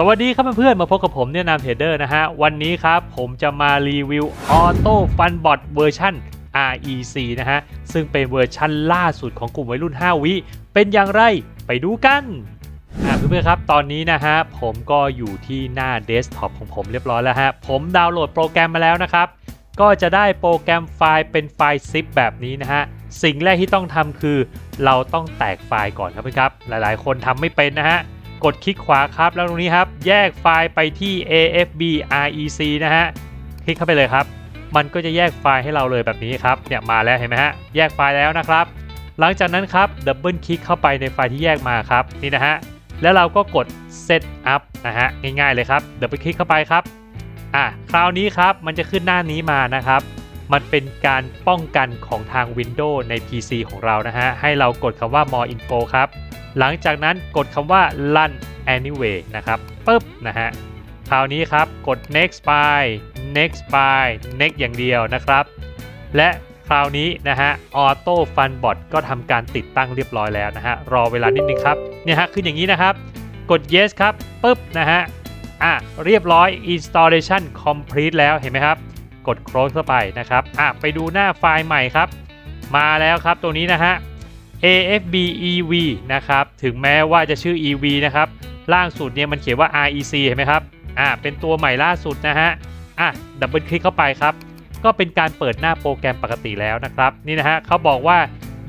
สวัสดีครับเพื่อนๆ มาพบกับผมเนี่ยนามเทรดเดอร์นะฮะ วันนี้ครับผมจะมารีวิว Auto Fun Bot เวอร์ชัน REC นะฮะ ซึ่งเป็นเวอร์ชันล่าสุดของกลุ่มวัยรุ่น 5 วิ เป็นอย่างไรไปดูกันอ่าเพื่อนๆครับตอนนี้นะฮะผมก็อยู่ที่หน้าเดสก์ท็อปของผมเรียบร้อยแล้วฮะ ผมดาวน์โหลดโปรแกรมมาแล้วนะครับ ก็จะได้โปรแกรมไฟล์เป็นไฟล์ zip แบบนี้นะฮะ สิ่งแรกที่ต้องทำคือ เราต้องแตกไฟล์ก่อนครับเพื่อนครับ หลายๆ คนทำไม่เป็นนะฮะ กดคลิกขวาครับแล้วตรงนี้ครับ แยกไฟล์ไปที่ AFB REC นะฮะ คลิกเข้าไปเลยครับ มันก็จะแยกไฟล์ให้เราเลยแบบนี้ครับ เนี่ยมาแล้วเห็นไหมฮะ แยกไฟล์แล้วนะครับ หลังจากนั้นครับดับเบิลคลิกเข้าไปในไฟล์ที่แยกมาครับ นี่นะฮะ แล้วเราก็กด set up นะฮะ ง่ายๆเลยครับดับเบิลคลิกเข้าไปครับ อะ คราวนี้ครับ มันจะขึ้นหน้านี้มานะครับ มันเป็นการป้องกันของทาง Windows ใน PC ของเรานะฮะ ให้เรากดคำว่า more info ครับ หลังจากนั้นกดคำว่า run anyway นะครับปึ๊บนะฮะ คราวนี้ครับกด next by next by next อย่างเดียวนะครับ และคราวนี้นะฮะ auto fun bot ก็ทำการติดตั้งเรียบร้อยแล้วนะฮะ รอเวลานิดนึงครับ เนี่ยฮะ ขึ้นอย่างนี้นะครับ กด yes ครับปึ๊บนะฮะ อะ เรียบร้อย installation complete แล้วเห็นไหมครับ กด close เข้าไปนะครับอะไปดูหน้าไฟล์ใหม่ครับ มาแล้วครับตัวนี้นะฮะ AFB EV นะครับ ถึงแม้ว่าจะชื่อ EV นะครับ ล่างสุดเนี่ยมันเขียนว่า REC เห็นไหมครับ อ่า เป็นตัวใหม่ล่าสุดนะฮะ อะ ดับเบิลคลิกเข้าไปครับ ก็เป็นการเปิดหน้าโปรแกรมปกติแล้วนะครับ นี่นะฮะเขาบอกว่า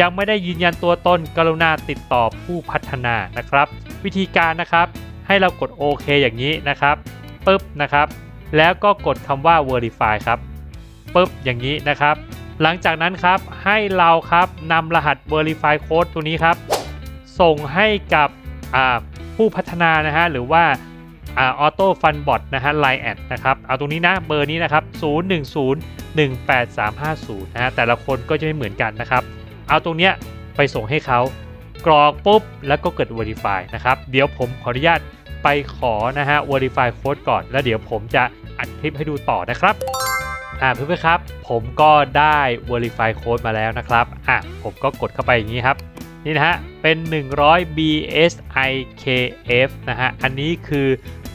ยังไม่ได้ยืนยันตัวตนกรุณาติดต่อผู้พัฒนานะครับ วิธีการนะครับ ให้เรากดโอเคอย่างนี้นะครับปึ๊บนะครับ แล้วก็กดคำว่า verify ครับปึ๊บอย่างนี้นะครับ หลังจากนั้นครับให้เราครับนำรหัส verify code ตัวนี้ครับ ส่งให้กับผู้พัฒนานะฮะหรือว่าออโต้ฟันบอทนะฮะไลแอดนะครับเอาตรงนี้นะเบอร์นี้นะครับ010-18350นะฮะแต่ละคนก็จะไม่เหมือนกันนะครับ เอาตรงเนี้ยไปส่งให้เขากรอกปุ๊บแล้วก็เกิด verify นะครับ เดี๋ยวผมขออนุญาต ไปขอนะฮะ verify code ก่อน แล้วเดี๋ยวผมจะอัดคลิปให้ดูต่อนะครับอ่าเพื่อนๆครับ ผมก็ได้ verify code มาแล้วนะครับอะผมก็กดเข้าไปอย่างนี้ครับ นี่นะฮะ เป็น 100 BSIKF นะฮะ อันนี้คือ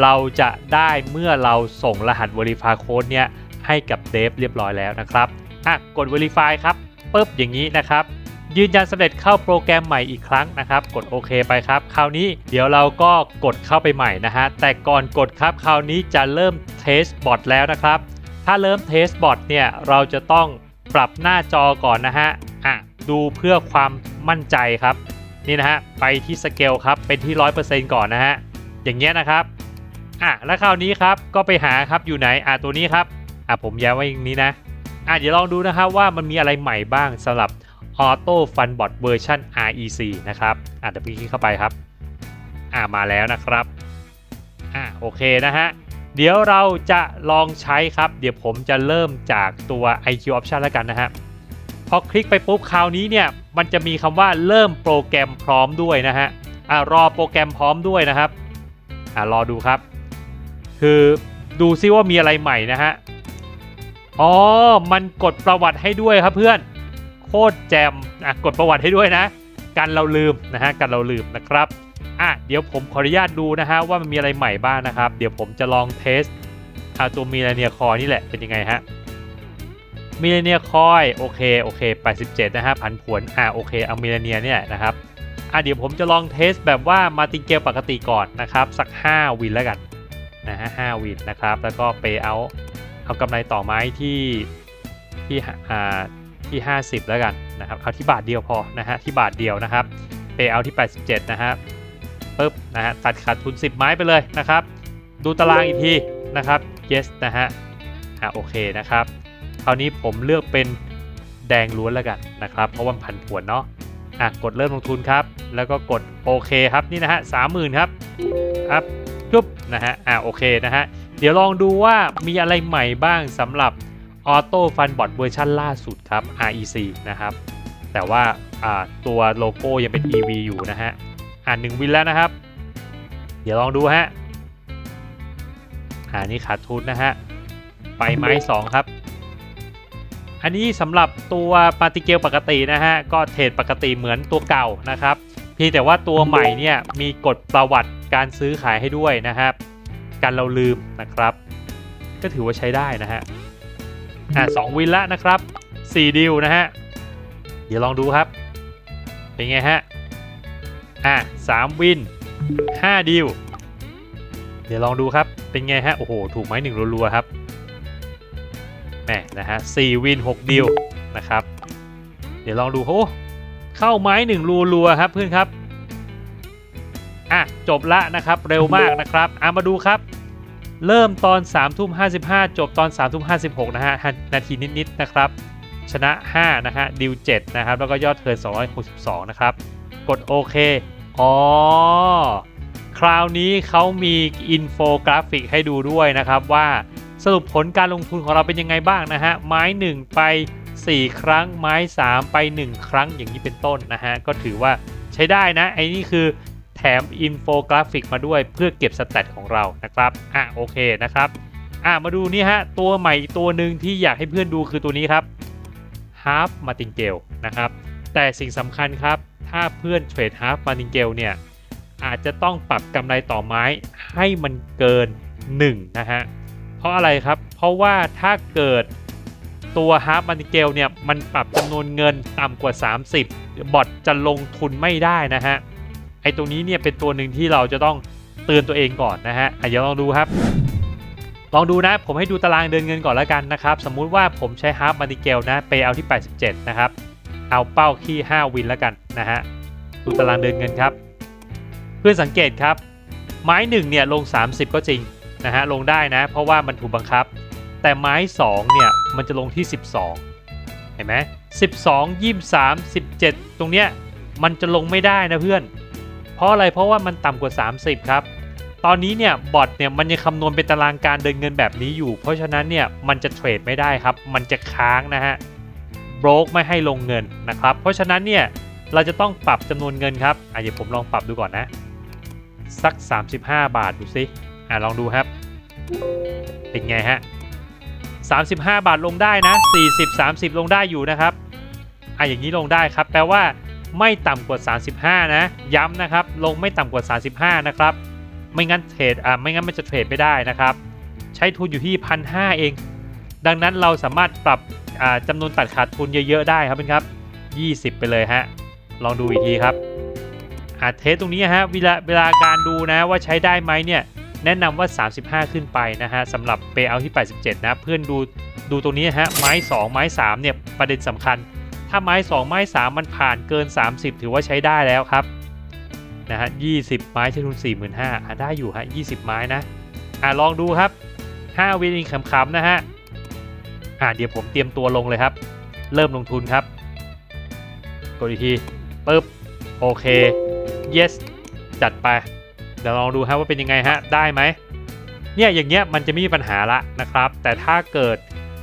เราจะได้เมื่อเราส่งรหัส verify code เนี่ยให้กับเดฟเรียบร้อยแล้วนะครับอะกด verify ครับปุ๊บอย่างนี้นะครับ ยืนยันสำเร็จเข้าโปรแกรมใหม่อีกครั้งนะครับ กดโอเคไปครับ คราวนี้เดี๋ยวเราก็กดเข้าไปใหม่นะฮะ แต่ก่อนกดครับ คราวนี้จะเริ่มเทสบอทแล้วนะครับ ถ้าเริ่มเทสบอทเนี่ยเราจะต้องปรับหน้าจอก่อนนะฮะ อะดูเพื่อความมั่นใจครับ นี่นะฮะ ไปที่สเกลครับ เป็นที่ 100%ก่อนนะฮะ อย่างเงี้ยนะครับ อะแล้วคราวนี้ครับ ก็ไปหาครับ อยู่ไหน อะตัวนี้ครับ อะผมย้ำไว้อย่างนี้นะ อะเดี๋ยวลองดูนะครับว่ามันมีอะไรใหม่บ้างสำหรับ Auto Fun Bot เวอร์ชัน REC นะครับอะเดี๋ยวพี่คลิกเข้าไปครับ อะมาแล้วนะครับอะโอเคนะฮะ เดี๋ยวเราจะลองใช้ครับ เดี๋ยวผมจะเริ่มจากตัว IQ Option แล้วกันนะฮะพอคลิกไปปุ๊บคราวนี้เนี่ย มันจะมีคำว่าเริ่มโปรแกรมพร้อมด้วยนะฮะอะรอโปรแกรมพร้อมด้วยนะครับอะรอดูครับ คือดูซิว่ามีอะไรใหม่นะฮะอ๋อ มันกดประวัติให้ด้วยครับเพื่อน คตรแจมอะกดประวัติให้ด้วยนะ กันเราลืมนะฮะกันเราลืมนะครับอะเดี๋ยวผมขออนุญาตดูนะฮะว่ามันมีอะไรใหม่บ้างนะครับ เดี๋ยวผมจะลองเทสอะตัวมีเลเนียคอนี่แหละเป็นยังไงฮะมิเลเนียคอยโอเคโอเค87นะฮะพันผวนอ่าโอเคเอามิเลเนียเนี่ยนะครับอะเดี๋ยวผมจะลองเทสแบบว่ามาติงเกลปกติก่อนนะครับ สัก 5 วินแล้วกันนะฮะ5วินนะครับ แล้วก็เปเอาเอากำไรต่อไม้ที่ที่อ่า ที่ 50 แล้วกันนะครับเอาที่บาทเดียวพอนะฮะที่บาทเดียวนะครับเปเอาที่ 87 นะฮะปึ๊บนะฮะตัดขาดทุน 10 ไม้ไปเลยนะครับ ดูตารางอีกทีนะครับ yes นะฮะอะโอเคนะครับคราวนี้ผมเลือกเป็นแดงล้วนแล้วกันนะครับ เพราะว่าผันผวนเนาะอะกดเริ่มลงทุนครับ แล้วก็กดโอเคครับนี่นะฮะสามหมื่นครับครับจุ๊บนะฮะอะโอเคนะฮะเดี๋ยวลองดูว่ามีอะไรใหม่บ้างสำหรับ Auto Fun Bot เวอร์ชันล่าสุดครับ REC นะครับ แต่ว่าตัวโลโก้ยังเป็น EV อยู่นะฮะ อ่านหนึ่งวินแล้วนะครับ เดี๋ยวลองดูฮะอ่านี่ขาดทุนนะฮะ ไปไม้สองครับ อันนี้สำหรับตัวปาติเกลปกตินะฮะ ก็เทรดปกติเหมือนตัวเก่านะครับ เพียงแต่ว่าตัวใหม่เนี่ยมีกฎประวัติการซื้อขายให้ด้วยนะครับกันเราลืมนะครับ ก็ถือว่าใช้ได้นะฮะ อะสองวินละนะครับสี่ดิวนะฮะ เดี๋ยวลองดูครับ เป็นไงฮะ อะสามวินห้าดิว เดี๋ยวลองดูครับ เป็นไงฮะ โอ้โห ถูกไหมหนึ่งรัวๆครับแหมนะฮะสี่วินหกดิวนะครับ เดี๋ยวลองดูโอ้เข้าไม้หนึ่งรัวๆครับเพื่อนครับ อะ จบละนะครับ เร็วมากนะครับ อะมาดูครับ เริ่มตอน3ามทุ่ม55จบตอน3ามทุ่ม56นะฮะนาทีนิดๆนะครับ ชนะ 5 นะฮะดิว7นะครับ แล้วก็ยอดเทิร์น262 นะครับ กดโอเค อ๋อ คราวนี้เขามีอินโฟกราฟิกให้ดูด้วยนะครับว่าสรุปผลการลงทุนของเราเป็นยังไงบ้างนะฮะ ไม้ 1 ไป 4 ครั้ง ไม้ 3 ไป 1 ครั้งอย่างนี้เป็นต้นนะฮะ ก็ถือว่าใช้ได้นะ ไอ้นี่คือ ถมอินโฟกราฟิกมาด้วยเพื่อเก็บสแตทของเรานะครับอะโอเคนะครับอะมาดูนี่ฮะตัวใหม่ตัวหนึ่งที่อยากให้เพื่อนดูคือตัวนี้ครับ Half Martingale นะครับแต่สิ่งสำคัญครับ ถ้าเพื่อนเทรด Half Martingale เนี่ยอาจจะต้องปรับกำไรต่อไม้ให้มันเกิน 1 นะฮะ เพราะอะไรครับ เพราะว่าถ้าเกิดตัว Half Martingale เนี่ย มันปรับจำนวนเงินต่ำกว่า 30 บอทจะลงทุนไม่ได้นะฮะ ไอ้ตรงนี้เนี่ยเป็นตัวหนึ่งที่เราจะต้องเตือนตัวเองก่อนนะฮะอะเดี๋ยวลองดูครับ ลองดูนะ ผมให้ดูตารางเดินเงินก่อนแล้วกันนะครับ สมมุติว่าผมใช้ฮาร์ m มาติเกลนะไปเอาที่ 87 นะครับ เอาเป้าที่ 5 วินแล้วกันนะฮะ ดูตารางเดินเงินครับ เพื่อนสังเกตครับ ไม้1เนี่ยลง 30 ก็จริงนะฮะ ลงได้นะ เพราะว่ามันถูกบังคับ แต่ไม้2เนี่ยมันจะลงที่ 12 เห็นไหม12 23 17 ตรงเนี้ยมันจะลงไม่ได้นะเพื่อน ราะอะไรเพราะว่ามันต่ำกว่า 30 ครับ ตอนนี้เนี่ยบอทเนี่ยมันยังคำนวณเป็นตารางการเดินเงินแบบนี้อยู่ เพราะฉะนั้นเนี่ยมันจะเทรดไม่ได้ครับ มันจะค้างนะฮะบล็อกไม่ให้ลงเงินนะครับ เพราะฉะนั้นเนี่ยเราจะต้องปรับจำนวนเงินครับอะเดี๋ยวผมลองปรับดูก่อนนะ สัก 35 บาทดูสิอะลองดูครับ เป็นไงฮะ35 บาทลงได้นะ 40 30 ลงได้อยู่นะครับอะอย่างนี้ลงได้ครับ แปลว่า ไม่ต่ำกว่า 35 นะ ย้ำนะครับ ลงไม่ต่ำกว่า 35 นะครับ ไม่งั้นเทรดอ่าไม่งั้นมันจะเทรดไม่ได้นะครับ ใช้ทุนอยู่ที่พันหเอง ดังนั้นเราสามารถปรับอ่าจำนวนตัดขาดทุนเยอะๆได้ครับเพื่อนครับ 20 ไปเลยฮะ ลองดูอีกทีครับอ่าเทสตรงนี้ฮะเวลาเวลาการดูนะว่าใช้ได้ไหมเนี่ยแนะนำว่า 35 ขึ้นไปนะฮะสำหรับเปเอาที่ 87 นะ เพื่อนดูดูตรงนี้ฮะไม้ 2 ไม้ 3 เนี่ยประเด็นสำคัญ ถ้าไม้ 2 ไม้ 3 มันผ่านเกิน 30 ถือว่าใช้ได้แล้วครับนะฮะ20 ไม้ใช้ทุน 45,000อะได้อยู่ฮะ20 ไม้นะอะลองดูครับ 5 วินิงขำๆนะฮะอะเดี๋ยวผมเตรียมตัวลงเลยครับ เริ่มลงทุนครับกดอีกทีปึ๊บโอเค yes จัดไป เดี๋ยวลองดูครับว่าเป็นยังไงฮะได้ไหมเนี่ยอย่างเงี้ยมันจะไม่มีปัญหาละนะครับ แต่ถ้าเกิด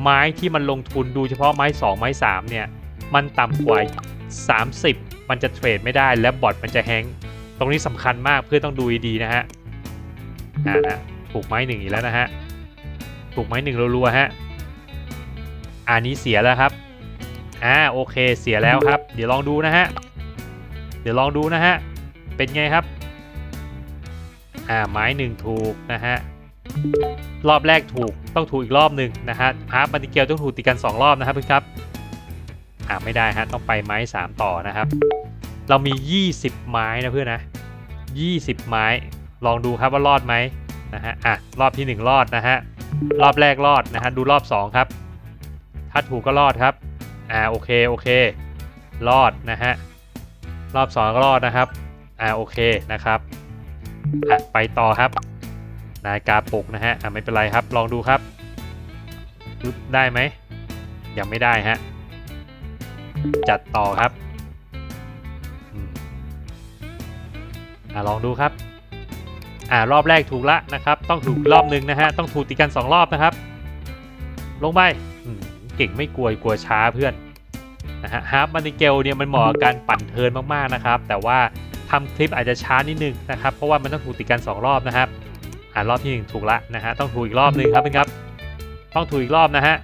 ไม้ที่มันลงทุนดูเฉพาะไม้ 2 ไม้ 3 เนี่ย มันต่ำกว่า 30 มันจะเทรดไม่ได้และบอทมันจะแฮงตรงนี้สำคัญมากเพื่อต้องดูดีนะฮะอ่านะถูกไม้หนึ่งอีกแล้วนะฮะถูกไม้หนึ่งรัวๆฮะอันนี้เสียแล้วครับอ่าโอเคเสียแล้วครับ เดี๋ยวลองดูนะฮะเดี๋ยวลองดูนะฮะเป็นไงครับอ่าไม้หนึ่งถูกนะฮะรอบแรกถูกต้องถูกอีกรอบหนึ่งนะฮะฮาร์ปมันติเกลต้องถูกติดกัน 2 รอบนะครับเพื่อนครับ อ่าไม่ได้ฮะต้องไปไม้ 3 ต่อนะครับ เรามี 20 ไม้นะเพื่อนนะ20 ไม้ ลองดูครับว่ารอดไหมนะฮะอะรอบที่ 1 รอดนะฮะรอบแรกรอดนะฮะดูรอบ 2 ครับ ถ้าถูกก็รอดครับอ่าโอเคโอเค รอดนะฮะรอบ 2 ก็รอดนะครับอ่าโอเคนะครับอะไปต่อครับนาฬิกาปลุกนะฮะอะไม่เป็นไรครับ ลองดูครับปึ๊บได้ไหมยังไม่ได้ฮะ จัดต่อครับอ่าลองดูครับอ่ารอบแรกถูกละนะครับ ต้องถูกรอบหนึ่งนะฮะต้องถูกติดกัน2รอบนะครับ ลงไปเก่งไม่กลัวกลัวช้าเพื่อนนะฮะฮาร์ปมันเกลเนี่ยมันเหมาะกับการปั่นเทินมากๆนะครับ แต่ว่าทำคลิปอาจจะช้านิดนึงนะครับ เพราะว่ามันต้องถูกติดกัน 2 รอบนะครับอ่ารอบที่ 1 ถูกละนะฮะต้องถูกอีกรอบหนึ่งครับเพื่อนครับ ต้องถูกอีกรอบนะฮะ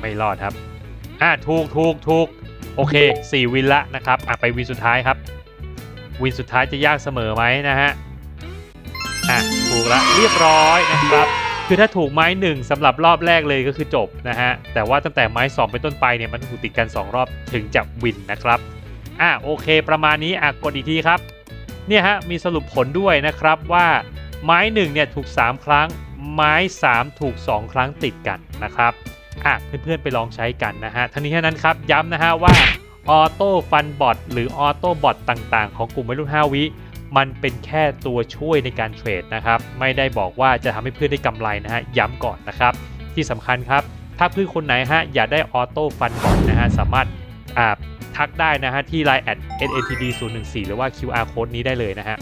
ไม่รอดครับ อ่าถูกถูกถูกโอเค 4 วินละนะครับอะไปวินสุดท้ายครับ วินสุดท้ายจะยากเสมอไหมนะฮะอะถูกละเรียบร้อยนะครับคือถ้าถูกไม้หนึ่งสำหรับรอบแรกเลยก็คือจบนะฮะแต่ว่าตั้งแต่ไม้สองเป็นต้นไปเนี่ยมันถูกติดกัน 2 รอบถึงจะวินนะครับอะโอเค ประมาณนี้อะกดอีกทีครับเนี่ยฮะมีสรุปผลด้วยนะครับว่าไม้1เนี่ยถูก 3 ครั้งไม้ 3 ถูก 2 ครั้งติดกันนะครับ อะเพื่อนๆไปลองใช้กันนะฮะทั้งนี้ทั้งนั้นครับย้ำนะฮะว่าออโต้ฟันบอทหรือออโต้บอทต่างๆ ของกลุ่มวัยรุ่น 5 วิมันเป็นแค่ตัวช่วยในการเทรดนะครับ ไม่ได้บอกว่าจะทำให้เพื่อนได้กำไรนะฮะย้ำก่อนนะครับ ที่สำคัญครับ ถ้าเพื่อนคนไหนฮะอยากได้ออโต้ฟันบอทนะฮะสามารถอ่าทักได้นะฮะที่ Line แอด N A T D 0 1 4หรือว่า QR code นี้ได้เลยนะฮะ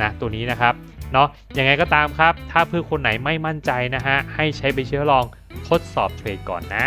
นะตัวนี้นะครับเนาะยังไงก็ตามครับ ถ้าเพื่อนคนไหนไม่มั่นใจนะฮะให้ใช้ไปเชื้อลอง ทดสอบเทรดก่อนนะ